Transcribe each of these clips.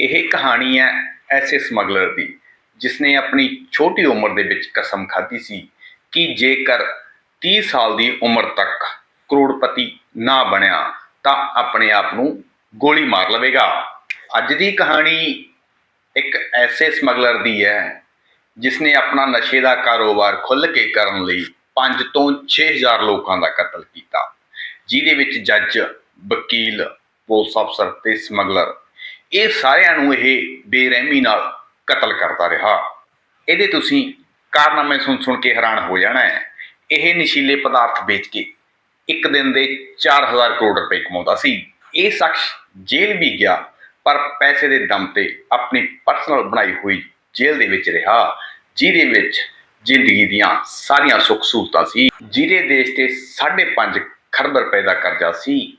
ਇਹ ਕਹਾਣੀ ਹੈ ਐਸੇ ਸਮਗਲਰ ਦੀ, ਜਿਸਨੇ ਆਪਣੀ ਛੋਟੀ ਉਮਰ ਦੇ ਵਿੱਚ ਕਸਮ ਖਾਧੀ ਸੀ ਕਿ ਜੇਕਰ 30 ਸਾਲ ਦੀ ਉਮਰ ਤੱਕ ਕਰੋੜਪਤੀ ਨਾ ਬਣਿਆ, ਤਾਂ ਆਪਣੇ ਆਪ ਨੂੰ ਗੋਲੀ ਮਾਰ ਲਵੇਗਾ। ਅੱਜ ਦੀ ਕਹਾਣੀ ਇੱਕ ਐਸੇ ਸਮਗਲਰ ਦੀ ਹੈ, ਜਿਸਨੇ ਆਪਣਾ ਨਸ਼ੇ ਦਾ ਕਾਰੋਬਾਰ ਖੁੱਲ੍ਹ ਕੇ ਕਰਨ ਲਈ 5 ਤੋਂ 6000 ਲੋਕਾਂ ਦਾ ਕਤਲ ਕੀਤਾ। ਜਿਹਦੇ ਵਿੱਚ ਜੱਜ, ਵਕੀਲ, ਪੁਲਿਸ ਅਫਸਰ ਤੇ ਸਮਗਲਰ ਇਹ ਸਾਰਿਆਂ ਨੂੰ ਇਹ ਬੇਰਹਿਮੀ ਨਾਲ ਕਤਲ ਕਰਦਾ ਰਿਹਾ। ਇਹਦੇ ਤੁਸੀਂ ਕਾਰਨਾਮੇ ਸੁਣ ਸੁਣ ਕੇ ਹੈਰਾਨ ਹੋ ਜਾਣਾ ਹੈ। ਇਹ ਨਸ਼ੀਲੇ ਪਦਾਰਥ ਵੇਚ ਕੇ ਇੱਕ ਦਿਨ ਦੇ 4000 ਕਰੋੜ ਰੁਪਏ ਕਮਾਉਂਦਾ ਸੀ। ਇਹ ਸ਼ਖਸ ਜੇਲ੍ਹ ਵੀ ਗਿਆ, ਪਰ ਪੈਸੇ ਦੇ ਦਮ ਤੇ ਆਪਣੀ ਪਰਸਨਲ ਬਣਾਈ ਹੋਈ ਜੇਲ੍ਹ ਦੇ ਵਿੱਚ ਰਿਹਾ, ਜਿਹਦੇ ਵਿੱਚ ਜ਼ਿੰਦਗੀ ਦੀਆਂ ਸਾਰੀਆਂ ਸੁੱਖ ਸਹੂਲਤਾਂ ਸੀ। ਜਿਹਦੇ ਦੇਸ਼ ਤੇ 5.5 ਖਰਬ ਰੁਪਏ ਦਾ ਕਰਜ਼ਾ ਸੀ।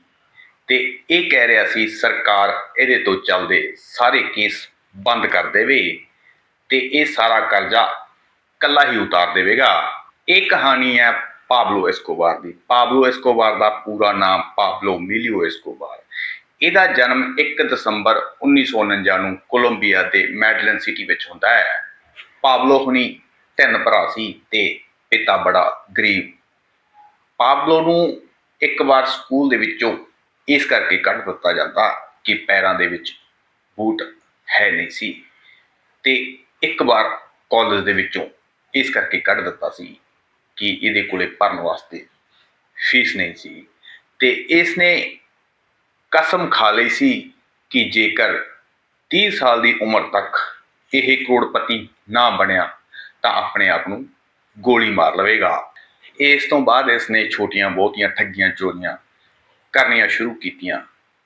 ਤੇ ਇਹ ਕਹਿ ਰਿਹਾ ਸੀ, ਸਰਕਾਰ ਇਹਦੇ ਤੋਂ ਚੱਲਦੇ ਸਾਰੇ ਕੇਸ ਬੰਦ ਕਰ ਦੇਵੇ ਤੇ ਇਹ ਸਾਰਾ ਕਰਜ਼ਾ ਕੱਲਾ ਹੀ ਉਤਾਰ ਦੇਵੇਗਾ। ਇਹ ਕਹਾਣੀ ਹੈ ਪਾਬਲੋ ਐਸਕੋਬਾਰ ਦੀ। ਪਾਬਲੋ ਐਸਕੋਬਾਰ ਦਾ ਪੂਰਾ ਨਾਮ ਪਾਬਲੋ ਮਿਲੀਓ ਐਸਕੋਬਾਰ। ਇਹਦਾ ਜਨਮ 1 ਦਸੰਬਰ 1949 ਨੂੰ ਕੋਲੰਬੀਆ ਦੇ ਮੈਡਲਨ ਸਿਟੀ ਵਿੱਚ ਹੁੰਦਾ ਹੈ। ਪਾਬਲੋ ਹੁਣੀ ਤਿੰਨ ਭਰਾ ਸੀ ਤੇ ਪਿਤਾ ਬੜਾ ਗਰੀਬ। ਪਾਬਲੋ ਨੂੰ ਇੱਕ ਵਾਰ ਸਕੂਲ ਦੇ ਵਿੱਚੋਂ ਇਸ ਕਰਕੇ ਕੱਢ ਦਿੱਤਾ ਜਾਂਦਾ ਕਿ ਪੈਰਾਂ ਦੇ ਵਿੱਚ ਬੂਟ ਹੈ ਨਹੀਂ ਸੀ। ਤੇ ਇੱਕ ਵਾਰ ਕਾਲਜ ਦੇ ਵਿੱਚੋਂ ਇਸ ਕਰਕੇ ਕੱਢ ਦਿੱਤਾ ਸੀ ਕਿ ਇਹਦੇ ਕੋਲੇ ਭਰਨ ਵਾਸਤੇ ਫੀਸ ਨਹੀਂ ਸੀ। ਤੇ ਇਸ ਨੇ ਕਸਮ ਖਾ ਲਈ ਸੀ ਕਿ ਜੇਕਰ 30 ਸਾਲ ਦੀ ਉਮਰ ਤੱਕ ਇਹ ਕਰੋੜਪਤੀ ਨਾ ਬਣਿਆ, ਤਾਂ ਆਪਣੇ ਆਪ ਨੂੰ ਗੋਲੀ ਮਾਰ ਲਵੇਗਾ। ਇਸ ਤੋਂ ਬਾਅਦ ਇਸ ਨੇ ਛੋਟੀਆਂ ਬਹੁਤੀਆਂ ਠੱਗੀਆਂ ਚੋਰੀਆਂ ਕਰਨੀਆਂ ਸ਼ੁਰੂ ਕੀਤੀਆਂ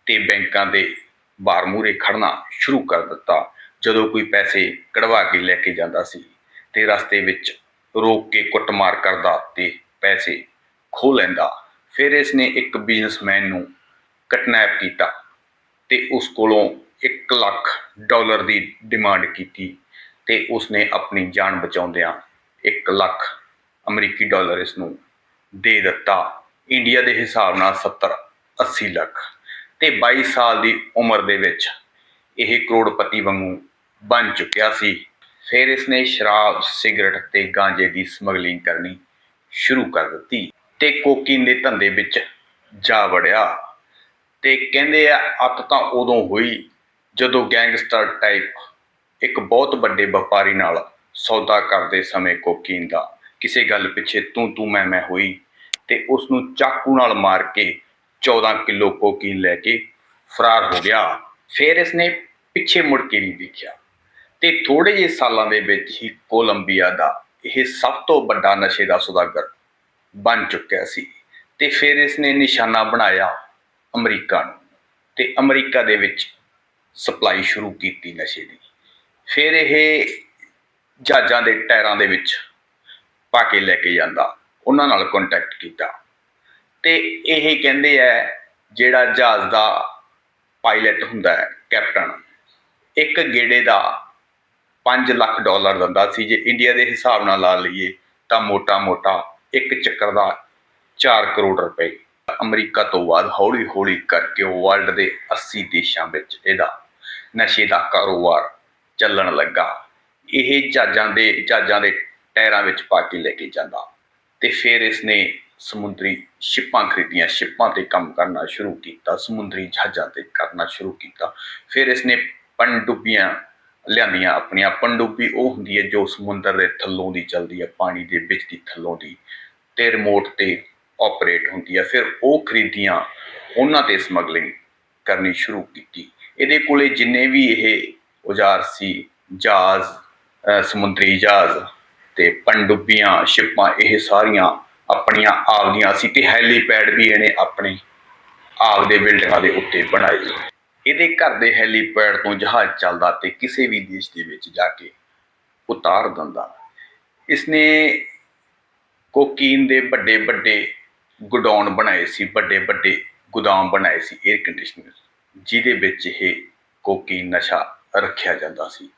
ਤੇ ਬੈਂਕਾਂ ਦੇ ਬਾਰ ਮੂਹਰੇ ਖੜਨਾ ਸ਼ੁਰੂ ਕਰ ਦਿੱਤਾ। ਜਦੋਂ ਕੋਈ ਪੈਸੇ ਕਢਵਾ ਕੇ ਲੈ ਕੇ ਜਾਂਦਾ ਸੀ ਤੇ ਰਸਤੇ ਵਿੱਚ ਰੋਕ ਕੇ ਕੁੱਟਮਾਰ ਕਰਦਾ ਤੇ ਪੈਸੇ ਖੋਹ ਲੈਂਦਾ, ਫਿਰ ਇਸ ਨੇ ਇੱਕ ਬਿਜ਼ਨਸਮੈਨ ਨੂੰ ਕਿਡਨੈਪ ਕੀਤਾ ਤੇ ਉਸ ਕੋਲੋਂ 1 ਲੱਖ ਡਾਲਰ ਦੀ ਡਿਮਾਂਡ ਕੀਤੀ ਤੇ ਉਸਨੇ ਆਪਣੀ ਜਾਨ ਬਚਾਉਂਦਿਆਂ 1 ਲੱਖ ਅਮਰੀਕੀ ਡਾਲਰ ਇਸ ਨੂੰ ਦੇ ਦਿੱਤਾ। ਇੰਡੀਆ ਦੇ ਹਿਸਾਬ ਨਾਲ 70 80 ਲੱਖ ਤੇ 22 ਸਾਲ ਦੀ ਉਮਰ ਦੇ ਵਿੱਚ ਇਹ ਕਰੋੜਪਤੀ ਵਾਂਗੂ ਬਣ ਚੁੱਕਿਆ ਸੀ। ਫਿਰ ਇਸ ਸ਼ਰਾਬ, ਸਿਗਰਟ ਤੇ ਗਾਂਜੇ ਦੀ ਸਮਗਲਿੰਗ ਕਰਨੀ ਸ਼ੁਰੂ ਕਰ ਦਿੱਤੀ ਤੇ ਕੋਕੀਨ ਦੇ ਧੰਦੇ ਵਿੱਚ ਜਾ ਵੜਿਆ ਤੇ ਕਹਿੰਦੇ ਆ, ਅੱਤ ਤਾਂ ਉਦੋਂ ਹੋਈ ਜਦੋਂ ਗੈਂਗਸਟਰ ਟਾਈਪ ਇੱਕ ਬਹੁਤ ਵੱਡੇ ਵਪਾਰੀ ਨਾਲ ਸੌਦਾ ਕਰਦੇ ਸਮੇਂ ਕੋਕੀਨ ਦਾ ਕਿਸੇ ਗੱਲ ਪਿੱਛੇ ਤੂੰ ਤੂੰ ਮੈਂ ਮੈਂ ਹੋਈ ਤੇ ਉਸ ਨੂੰ ਚਾਕੂ ਨਾਲ ਮਾਰ ਕੇ 14 ਕਿਲੋ ਕੋਕੀ ਲੈ ਕੇ ਫਰਾਰ ਹੋ ਗਿਆ। ਫਿਰ ਇਸਨੇ ਪਿੱਛੇ ਮੁੜ ਕੇ ਨਹੀਂ ਦੇਖਿਆ। ਤੇ ਥੋੜੇ ਜਿਹੇ ਸਾਲਾਂ ਦੇ ਵਿੱਚ ਹੀ ਕੋਲੰਬੀਆ ਦਾ ਇਹ ਸਭ ਤੋਂ ਵੱਡਾ ਨਸ਼ੇ ਦਾ ਸੌਦਾਗਰ ਬਣ ਚੁੱਕਿਆ ਸੀ। ਤੇ ਫਿਰ ਇਸਨੇ ਨਿਸ਼ਾਨਾ ਬਣਾਇਆ ਅਮਰੀਕਾ ਨੂੰ। ਤੇ ਅਮਰੀਕਾ ਦੇ ਵਿੱਚ ਸਪਲਾਈ ਸ਼ੁਰੂ ਕੀਤੀ ਨਸ਼ੇ ਦੀ। ਫਿਰ ਇਹ ਜਹਾਜ਼ਾਂ ਦੇ ਟਾਇਰਾਂ ਦੇ ਵਿੱਚ ਪਾ ਕੇ ਲੈ ਕੇ ਜਾਂਦਾ। ਉਹਨਾਂ ਨਾਲ ਕੰਟੈਕਟ ਕੀਤਾ। ਤੇ ਇਹ ਕਹਿੰਦੇ ਆ ਜਿਹੜਾ ਜਹਾਜ਼ ਦਾ ਪਾਇਲਟ ਹੁੰਦਾ ਹੈ ਕੈਪਟਨ ਇੱਕ ਗੇੜੇ ਦਾ 5 ਲੱਖ ਡਾਲਰ ਦਿੰਦਾ ਸੀ। ਜੇ ਇੰਡੀਆ ਦੇ ਹਿਸਾਬ ਨਾਲ ਲਾ ਲਈਏ ਤਾਂ ਮੋਟਾ-ਮੋਟਾ ਇੱਕ ਚੱਕਰ ਦਾ 4 ਕਰੋੜ ਰੁਪਏ। ਅਮਰੀਕਾ ਤੋਂ ਬਾਅਦ ਹੌਲੀ-ਹੌਲੀ ਕਰਕੇ ਵਰਲਡ ਦੇ 80 ਦੇਸ਼ਾਂ ਵਿੱਚ ਇਹਦਾ ਨਸ਼ੇ ਦਾ ਕਾਰੋਬਾਰ ਚੱਲਣ ਲੱਗਾ। ਇਹ ਜਹਾਜ਼ਾਂ ਦੇ ਜਹਾਜ਼ਾਂ ਦੇ ਟਾਇਰਾਂ ਵਿੱਚ ਪਾ ਕੇ ਲੈ ਕੇ ਜਾਂਦਾ। ਤੇ ਫਿਰ ਇਸ ਨੇ ਸਮੁੰਦਰੀ ਸ਼ਿਪਾਂ ਖਰੀਦੀਆਂ, ਸ਼ਿਪਾਂ ਤੇ ਕੰਮ ਕਰਨਾ ਸ਼ੁਰੂ ਕੀਤਾ, ਸਮੁੰਦਰੀ ਜਹਾਜ਼ਾਂ ਤੇ ਕਰਨਾ ਸ਼ੁਰੂ ਕੀਤਾ। ਫਿਰ ਇਸਨੇ ਪਣਡੁੱਬੀਆਂ ਲਿਆਂਦੀਆਂ ਆਪਣੀਆਂ। ਪਣਡੁੱਬੀ ਉਹ ਹੁੰਦੀ ਹੈ ਜੋ ਸਮੁੰਦਰ ਦੇ ਥੱਲੋਂ ਦੀ ਚੱਲਦੀ ਹੈ, ਪਾਣੀ ਦੇ ਵਿੱਚ ਦੀ ਥੱਲੋਂ ਦੀ। ਤੇ ਰਿਮੋਟ ਤੇ ਆਪਰੇਟ ਹੁੰਦੀ ਹੈ। ਫਿਰ ਉਹ ਖਰੀਦੀਆਂ, ਉਹਨਾਂ ਤੇ ਸਮਗਲਿੰਗ ਕਰਨੀ ਸ਼ੁਰੂ ਕੀਤੀ। ਇਹਦੇ ਕੋਲੇ ਜਿੰਨੇ ਵੀ ਇਹ ਔਜ਼ਾਰ ਸੀ, ਜਹਾਜ਼ ਸਮੁੰਦਰੀ ਜਹਾਜ਼ ਤੇ ਪਣਡੁੱਬੀਆਂ ਸ਼ਿਪਾਂ, ਇਹ ਸਾਰੀਆਂ ਆਪਣੀਆਂ ਆਪਦੀਆਂ ਸੀ ਤੇ ਹੈਲੀਪੈਡ ਵੀ ਇਹਨੇ ਆਪਣੇ ਆਪ ਦੇ ਬਿਲਡਿੰਗਾਂ ਦੇ ਉੱਤੇ ਬਣਾਏ। ਇਹਦੇ ਘਰ ਦੇ ਹੈਲੀਪੈਡ ਤੋਂ ਜਹਾਜ਼ ਚੱਲਦਾ ਤੇ ਕਿਸੇ ਵੀ ਦੇਸ਼ ਦੇ ਵਿੱਚ ਜਾ ਕੇ ਉਤਾਰ ਦਿੰਦਾ। ਇਸਨੇ ਕੋਕੀਨ ਦੇ ਵੱਡੇ ਵੱਡੇ ਗੋਡਾਊਨ ਬਣਾਏ ਸੀ, ਵੱਡੇ ਵੱਡੇ ਗੋਦਾਮ ਬਣਾਏ ਸੀ 에ਅਰ ਕੰਡੀਸ਼ਨਰ ਜਿਹਦੇ ਵਿੱਚ ਇਹ ਕੋਕੀਨ ਨਸ਼ਾ ਰੱਖਿਆ ਜਾਂਦਾ ਸੀ।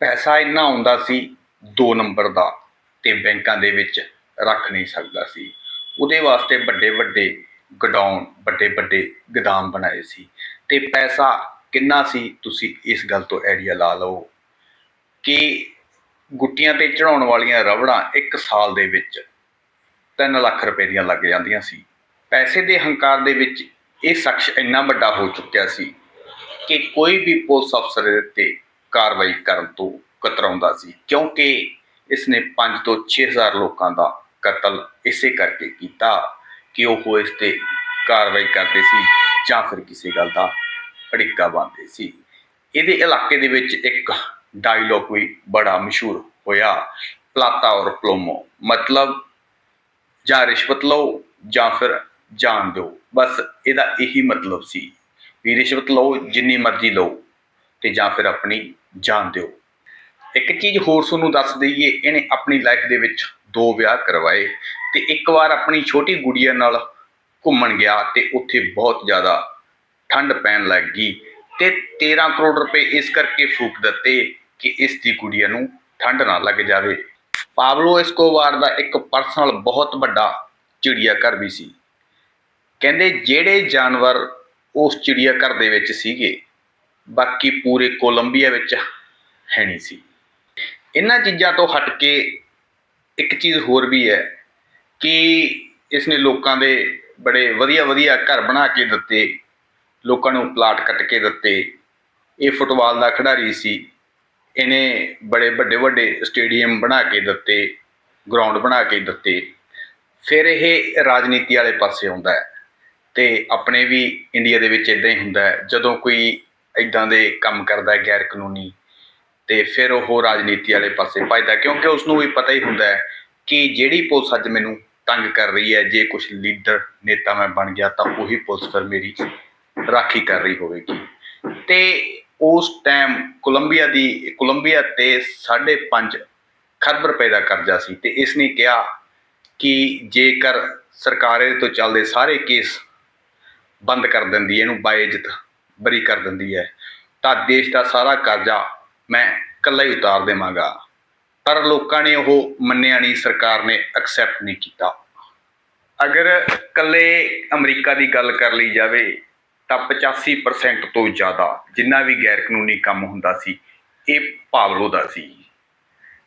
ਪੈਸਾ ਇੰਨਾ ਆਉਂਦਾ ਸੀ 2 ਨੰਬਰ ਦਾ ਤੇ ਬੈਂਕਾਂ ਦੇ ਵਿੱਚ ਰੱਖ ਨਹੀਂ ਸਕਦਾ ਸੀ। ਉਹਦੇ ਵਾਸਤੇ ਵੱਡੇ ਵੱਡੇ ਗਡਾਉਣ ਵੱਡੇ ਵੱਡੇ ਗਦਾਮ ਬਣਾਏ ਸੀ। ਤੇ ਪੈਸਾ ਕਿੰਨਾ ਸੀ? ਤੁਸੀਂ ਇਸ ਗੱਲ ਤੋਂ ਆਈਡੀਆ ਲਾ ਲਓ ਕਿ ਗੁੱਟੀਆਂ ਤੇ ਚੜਾਉਣ ਵਾਲੀਆਂ ਰਬੜਾਂ ਇੱਕ ਸਾਲ ਦੇ ਵਿੱਚ 3 ਲੱਖ ਰੁਪਏ ਦੀਆਂ ਲੱਗ ਜਾਂਦੀਆਂ ਸੀ। ਪੈਸੇ ਦੇ ਹੰਕਾਰ ਦੇ ਵਿੱਚ ਇਹ ਸ਼ਖਸ ਇੰਨਾ ਵੱਡਾ ਹੋ ਚੁੱਕਿਆ ਸੀ ਕਿ ਕੋਈ ਵੀ ਪੁਲਿਸ ਅਫਸਰ 'ਤੇ ਕਾਰਵਾਈ ਕਰਨ ਤੋਂ ਕਤਰਾਉਂਦਾ ਸੀ। ਕਿਉਂਕਿ ਇਸ ਨੇ 5 ਤੋਂ 6000 ਲੋਕਾਂ ਦਾ ਕਤਲ ਇਸੇ ਕਰਕੇ ਕੀਤਾ ਕਿ ਉਹ ਇਸ ਤੇ ਕਾਰਵਾਈ ਕਰਦੇ ਸੀ ਜਾਂ ਫਿਰ ਕਿਸੇ ਗੱਲ ਦਾ ਅੜਿੱਕਾ ਬੰਨ੍ਹਦੇ ਸੀ। ਇਹਦੇ ਇਲਾਕੇ ਦੇ ਵਿੱਚ ਇੱਕ ਡਾਇਲੌਗ ਵੀ ਬੜਾ ਮਸ਼ਹੂਰ ਹੋਇਆ। ਪਲਾਤਾ ਔਰ ਪਲੋਮੋ, ਮਤਲਬ ਜਾਂ ਰਿਸ਼ਵਤ ਲਓ ਜਾਂ ਫਿਰ ਜਾਨ ਦਿਓ। ਬਸ ਇਹਦਾ ਇਹੀ ਮਤਲਬ ਸੀ ਵੀ ਰਿਸ਼ਵਤ ਲਓ, ਜਿੰਨੀ ਮਰਜ਼ੀ ਲਓ ਤੇ ਜਾਂ ਫਿਰ ਆਪਣੀ ਜਾਨ ਦਿਓ। ਇੱਕ ਚੀਜ਼ ਹੋਰ ਤੁਹਾਨੂੰ ਦੱਸ ਦਈਏ, ਇਹਨੇ ਆਪਣੀ ਲਾਈਫ ਦੇ ਵਿੱਚ ਦੋ ਵਿਆਹ ਕਰਵਾਏ ਤੇ ਇੱਕ ਵਾਰ ਆਪਣੀ ਛੋਟੀ ਗੁੜੀਆ ਨਾਲ ਘੁੰਮਣ ਗਿਆ ਤੇ ਉੱਥੇ ਬਹੁਤ ਜ਼ਿਆਦਾ ਠੰਡ ਪੈਣ ਲੱਗ ਗਈ ਤੇ 13 ਕਰੋੜ ਰੁਪਏ ਇਸ ਕਰਕੇ ਫੂਕ ਦਿੱਤੇ ਕਿ ਇਸ ਦੀ ਗੁੜੀਆ ਨੂੰ ਠੰਡ ਨਾ ਲੱਗ ਜਾਵੇ। ਪਾਬਲੋ ਐਸਕੋਬਾਰ ਦਾ ਇੱਕ ਪਰਸਨਲ ਬਹੁਤ ਵੱਡਾ ਚਿੜੀਆ ਘਰ ਵੀ ਸੀ। ਕਹਿੰਦੇ ਜਿਹੜੇ ਜਾਨਵਰ ਉਸ ਚਿੜੀਆ ਘਰ ਦੇ ਵਿੱਚ ਸੀਗੇ, ਬਾਕੀ ਪੂਰੇ ਕੋਲੰਬੀਆ ਵਿੱਚ ਹੈ ਨਹੀਂ ਸੀ। ਇਹਨਾਂ ਚੀਜ਼ਾਂ ਤੋਂ ਹਟ ਕੇ ਇੱਕ ਚੀਜ਼ ਹੋਰ ਵੀ ਹੈ ਕਿ ਇਸ ਨੇ ਲੋਕਾਂ ਦੇ ਬੜੇ ਵਧੀਆ ਵਧੀਆ ਘਰ ਬਣਾ ਕੇ ਦਿੱਤੇ, ਲੋਕਾਂ ਨੂੰ ਪਲਾਟ ਕੱਟ ਕੇ ਦਿੱਤੇ। ਇਹ ਫੁੱਟਬਾਲ ਦਾ ਖਿਡਾਰੀ ਸੀ। ਇਹਨੇ ਬੜੇ ਵੱਡੇ ਵੱਡੇ ਸਟੇਡੀਅਮ ਬਣਾ ਕੇ ਦਿੱਤੇ ਗਰਾਊਂਡ ਬਣਾ ਕੇ ਦਿੱਤੇ। ਫਿਰ ਇਹ ਰਾਜਨੀਤੀ ਵਾਲੇ ਪਾਸੇ ਆਉਂਦਾ ਹੈ ਤੇ ਆਪਣੇ ਵੀ ਇੰਡੀਆ ਦੇ ਵਿੱਚ ਇਦਾਂ ਹੀ ਹੁੰਦਾ ਹੈ। ਜਦੋਂ ਕੋਈ ਇਦਾਂ ਦੇ ਕੰਮ ਕਰਦਾ ਹੈ ਗੈਰ ਕਾਨੂੰਨੀ ਤੇ ਫਿਰ ਉਹ ਰਾਜਨੀਤੀ ਵਾਲੇ ਪਾਸੇ ਭੱਜਦਾ, ਕਿਉਂਕਿ ਉਸ ਨੂੰ ਵੀ ਪਤਾ ਹੀ ਹੁੰਦਾ ਹੈ ਕਿ ਜਿਹੜੀ ਪੁਲਿਸ ਅੱਜ ਮੈਨੂੰ ਤੰਗ ਕਰ ਰਹੀ ਹੈ, ਜੇ ਕੁਝ ਲੀਡਰ, ਨੇਤਾ ਮੈਂ ਬਣ ਗਿਆ ਤਾਂ ਉਹੀ ਪੁਲਿਸ ਫਿਰ ਮੇਰੀ ਰਾਖੀ ਕਰ ਰਹੀ ਹੋਵੇਗੀ। ਤੇ ਉਸ ਟਾਈਮ ਕੋਲੰਬੀਆ ਦੀ, ਕੋਲੰਬੀਆ ਤੇ 5.5 ਖਰਬ ਰੁਪਏ ਦਾ ਕਰਜ਼ਾ ਸੀ ਤੇ ਇਸ ਨੇ ਕਿਹਾ ਕਿ ਜੇਕਰ ਸਰਕਾਰ ਇਹਦੇ ਤੋਂ ਚੱਲਦੇ ਸਾਰੇ ਕੇਸ ਬੰਦ ਕਰ ਦਿੰਦੀ ਹੈ, ਇਹਨੂੰ ਬਾਇਜ਼ਤ ਬਰੀ ਕਰ ਦਿੰਦੀ ਹੈ, ਤਾਂ ਦੇਸ਼ ਦਾ ਸਾਰਾ ਕਰਜ਼ਾ ਮੈਂ ਇਕੱਲਾ ਹੀ ਉਤਾਰ ਦੇਵਾਂਗਾ। ਪਰ ਲੋਕਾਂ ਨੇ ਉਹ ਮੰਨਿਆ ਨਹੀਂ, ਸਰਕਾਰ ਨੇ ਐਕਸੈਪਟ ਨਹੀਂ ਕੀਤਾ। ਅਗਰ ਇਕੱਲੇ ਅਮਰੀਕਾ ਦੀ ਗੱਲ ਕਰ ਲਈ ਜਾਵੇ, ਤਾਂ 85% ਤੋਂ ਜ਼ਿਆਦਾ ਜਿੰਨਾ ਵੀ ਗੈਰ ਕਾਨੂੰਨੀ ਕੰਮ ਹੁੰਦਾ ਸੀ, ਇਹ ਪਾਵਲੋ ਦਾ ਸੀ।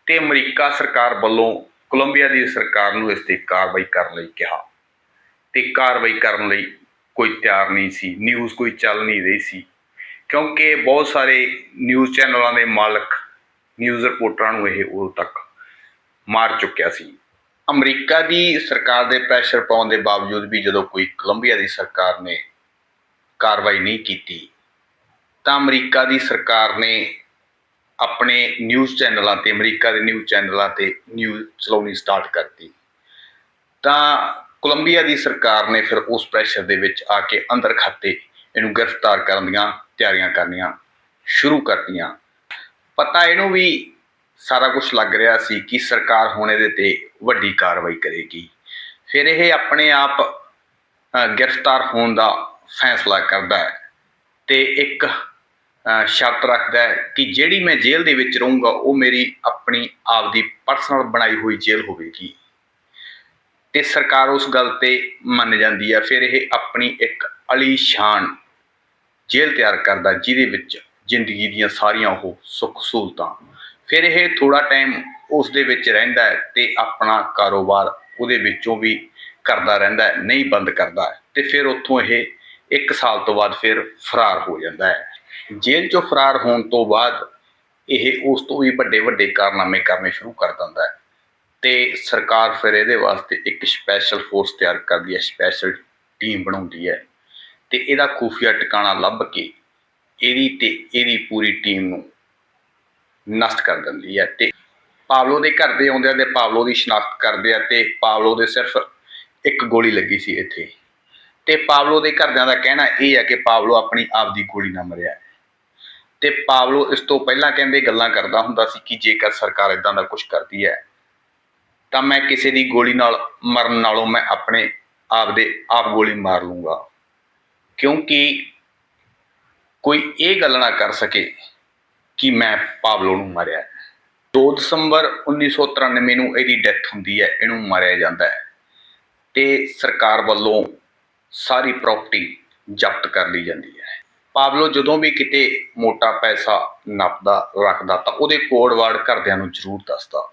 ਤੇ ਅਮਰੀਕਾ ਸਰਕਾਰ ਵੱਲੋਂ ਕੋਲੰਬੀਆ ਦੀ ਸਰਕਾਰ ਨੂੰ ਇਸ ਤੇ ਕਾਰਵਾਈ ਕਰਨ ਲਈ ਕਿਹਾ। ਤੇ ਕਾਰਵਾਈ ਕਰਨ ਲਈ ਕੋਈ ਤਿਆਰ ਨਹੀਂ ਸੀ ਨਿਊਜ਼ ਕੋਈ ਚੱਲ ਨਹੀਂ ਰਹੀ ਸੀ। ਕਿਉਂਕਿ ਬਹੁਤ ਸਾਰੇ ਨਿਊਜ਼ ਚੈਨਲਾਂ ਦੇ ਮਾਲਕ ਨਿਊਜ਼ ਰਿਪੋਰਟਰਾਂ ਨੂੰ ਇਹ ਉਦੋਂ ਤੱਕ ਮਾਰ ਚੁੱਕਿਆ ਸੀ। ਅਮਰੀਕਾ ਦੀ ਸਰਕਾਰ ਦੇ ਪ੍ਰੈਸ਼ਰ ਪਾਉਣ ਦੇ ਬਾਵਜੂਦ ਵੀ ਜਦੋਂ ਕੋਈ ਕੋਲੰਬੀਆ ਦੀ ਸਰਕਾਰ ਨੇ ਕਾਰਵਾਈ ਨਹੀਂ ਕੀਤੀ, ਤਾਂ ਅਮਰੀਕਾ ਦੀ ਸਰਕਾਰ ਨੇ ਆਪਣੇ ਨਿਊਜ਼ ਚੈਨਲਾਂ ਤੇ, ਅਮਰੀਕਾ ਦੇ ਨਿਊਜ਼ ਚੈਨਲਾਂ ਤੇ ਨਿਊਜ਼ ਚਲਾਉਣੀ ਸਟਾਰਟ ਕਰਤੀ ਤਾਂ ਕੋਲੰਬੀਆ ਦੀ ਸਰਕਾਰ ਨੇ ਫਿਰ ਉਸ ਪ੍ਰੈਸ਼ਰ ਦੇ ਵਿੱਚ ਆ ਕੇ ਅੰਦਰ ਖਾਤੇ ਇਹਨੂੰ ਗ੍ਰਿਫਤਾਰ ਕਰਨ ਦੀਆਂ ਤਿਆਰੀਆਂ ਕਰਨੀਆਂ, ਸ਼ੁਰੂ ਕਰਤੀਆਂ। ਪਤਾ ਇਹਨੂੰ ਵੀ ਸਾਰਾ ਕੁਝ ਲੱਗ ਰਿਹਾ ਸੀ ਕਿ ਸਰਕਾਰ ਹੁਣ ਇਹਦੇ ਤੇ ਵੱਡੀ ਕਾਰਵਾਈ ਕਰੇਗੀ। ਫਿਰ ਇਹ ਆਪਣੇ ਆਪ ਗ੍ਰਿਫਤਾਰ ਹੋਣ ਦਾ ਫੈਸਲਾ ਕਰਦਾ ਹੈ ਤੇ ਇੱਕ ਸ਼ਰਤ ਰੱਖਦਾ ਹੈ ਕਿ ਜਿਹੜੀ ਮੈਂ ਜੇਲ੍ਹ ਦੇ ਵਿੱਚ ਰਹੂੰਗਾ, ਉਹ ਮੇਰੀ ਆਪਣੀ ਆਪ ਦੀ ਪਰਸਨਲ ਬਣਾਈ ਹੋਈ ਜੇਲ੍ਹ ਹੋਵੇਗੀ। ਤੇ ਸਰਕਾਰ ਉਸ ਗੱਲ ਤੇ ਮੰਨ ਜਾਂਦੀ ਹੈ। ਫਿਰ ਇਹ ਆਪਣੀ ਇੱਕ ਅਲੀਸ਼ਾਨ ਜੇਲ੍ਹ ਤਿਆਰ ਕਰਦਾ, ਜਿਹਦੇ ਵਿੱਚ ਜ਼ਿੰਦਗੀ ਦੀਆਂ ਸਾਰੀਆਂ ਉਹ ਸੁੱਖ ਸਹੂਲਤਾਂ। ਫਿਰ ਇਹ ਥੋੜਾ ਟਾਈਮ ਉਸ ਦੇ ਵਿੱਚ ਰਹਿੰਦਾ ਹੈ ਤੇ ਆਪਣਾ ਕਾਰੋਬਾਰ ਉਹਦੇ ਵਿੱਚੋਂ ਵੀ ਕਰਦਾ ਰਹਿੰਦਾ ਹੈ, ਨਹੀਂ ਬੰਦ ਕਰਦਾ ਹੈ। ਤੇ ਫਿਰ ਉੱਥੋਂ ਇਹ 1 ਸਾਲ ਤੋਂ ਬਾਅਦ ਫਿਰ ਫਰਾਰ ਹੋ ਜਾਂਦਾ ਹੈ। ਜੇਲ੍ਹ ਚੋਂ ਫਰਾਰ ਹੋਣ ਤੋਂ ਬਾਅਦ ਇਹ ਉਸ ਤੋਂ ਵੀ ਵੱਡੇ ਵੱਡੇ ਕਾਰਨਾਮੇ ਕਰਨੇ ਸ਼ੁਰੂ ਕਰ ਦਿੰਦਾ ਹੈ। ਤੇ ਸਰਕਾਰ ਫਿਰ ਇਹਦੇ ਵਾਸਤੇ ਇੱਕ ਸਪੈਸ਼ਲ ਫੋਰਸ ਤਿਆਰ ਕਰਦੀ ਹੈ ਸਪੈਸ਼ਲ ਟੀਮ ਬਣਾਉਂਦੀ ਹੈ। ਤੇ ਇਹਦਾ ਖੂਫੀਆ ਟਿਕਾਣਾ ਲੱਭ ਕੇ ਇਹਦੀ ਤੇ ਇਹਦੀ ਪੂਰੀ ਟੀਮ ਨੂੰ ਨਸ਼ਟ ਕਰ ਦਿੰਦੀ ਹੈ ਤੇ ਪਾਵਲੋ ਦੇ ਘਰ ਦੇ ਆਉਂਦਿਆਂ ਤੇ ਪਾਵਲੋ ਦੀ ਸ਼ਨਾਖਤ ਕਰਦੇ ਆ ਤੇ ਪਾਵਲੋ ਦੇ ਸਿਰਫ ਇੱਕ ਗੋਲੀ ਲੱਗੀ ਸੀ ਇੱਥੇ। ਤੇ ਪਾਵਲੋ ਦੇ ਘਰਦਿਆਂ ਦਾ ਕਹਿਣਾ ਇਹ ਹੈ ਕਿ ਪਾਵਲੋ ਆਪਣੀ ਆਪ ਦੀ ਗੋਲੀ ਨਾਲ ਮਰਿਆ ਤੇ ਪਾਵਲੋ ਇਸ ਤੋਂ ਪਹਿਲਾਂ ਕਹਿੰਦੇ ਗੱਲਾਂ ਕਰਦਾ ਹੁੰਦਾ ਸੀ ਕਿ ਜੇਕਰ ਸਰਕਾਰ ਇਦਾਂ ਦਾ ਕੁਝ ਕਰਦੀ ਹੈ, ਤਾਂ ਮੈਂ ਕਿਸੇ ਦੀ ਗੋਲੀ ਨਾਲ ਮਰਨ ਨਾਲੋਂ ਮੈਂ ਆਪਣੇ ਆਪ ਦੇ ਆਪ ਗੋਲੀ ਮਾਰ ਲੂੰਗਾ। ਕਿਉਂਕਿ ਕੋਈ ਇਹ ਗੱਲ ਨਾ ਕਰ ਸਕੇ ਕਿ ਮੈਂ ਪਾਬਲੋ ਨੂੰ ਮਾਰਿਆ ਹੈ। 2 ਦਸੰਬਰ 1993 ਨੂੰ ਇਹਦੀ ਡੈਥ ਹੁੰਦੀ ਹੈ, ਇਹਨੂੰ ਮਾਰਿਆ ਜਾਂਦਾ ਹੈ ਤੇ ਸਰਕਾਰ ਵੱਲੋਂ ਸਾਰੀ ਪ੍ਰਾਪਰਟੀ ਜ਼ਬਤ ਕਰ ਲਈ ਜਾਂਦੀ ਹੈ। ਪਾਬਲੋ ਜਦੋਂ ਵੀ ਕਿਤੇ ਮੋਟਾ ਪੈਸਾ ਨੱਪਦਾ, ਰੱਖਦਾ ਤਾਂ ਉਹਦੇ ਕੋਡ-ਵਾਰਡ ਘਰਦਿਆਂ ਨੂੰ ਜ਼ਰੂਰ ਦੱਸਦਾ।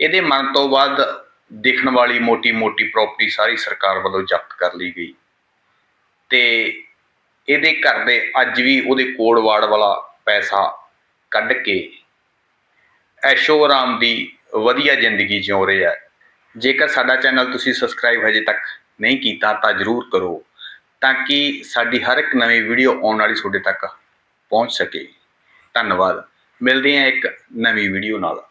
ਇਹਦੇ ਮਰਨ ਤੋਂ ਬਾਅਦ ਦੇਖਣ ਵਾਲੀ ਮੋਟੀ-ਮੋਟੀ ਪ੍ਰਾਪਰਟੀ ਸਾਰੀ ਸਰਕਾਰ ਵੱਲੋਂ ਜ਼ਬਤ ਕਰ ਲਈ ਗਈ। ਤੇ ਇਹਦੇ ਘਰ ਦੇ ਅੱਜ ਵੀ ਉਹਦੇ ਕੋਡ-ਵਾਰਡ ਵਾਲਾ ਪੈਸਾ ਕੱਢ ਕੇ ਐਸ਼ੋ ਆਰਾਮ ਦੀ ਵਧੀਆ ਜ਼ਿੰਦਗੀ ਜਿਉ ਰਹੇ ਆ ਜੇਕਰ ਸਾਡਾ ਚੈਨਲ ਤੁਸੀਂ ਸਬਸਕ੍ਰਾਈਬ ਹਜੇ ਤੱਕ ਨਹੀਂ ਕੀਤਾ ਤਾਂ ਜਰੂਰ ਕਰੋ ਤਾਂ ਕਿ ਸਾਡੀ ਹਰ ਇੱਕ ਨਵੀਂ ਵੀਡੀਓ ਆਉਣ ਵਾਲੀ ਤੁਹਾਡੇ ਤੱਕ ਪਹੁੰਚ ਸਕੇ। ਧੰਨਵਾਦ। ਮਿਲਦੇ ਹਾਂ ਇੱਕ ਨਵੀਂ ਵੀਡੀਓ ਨਾਲ।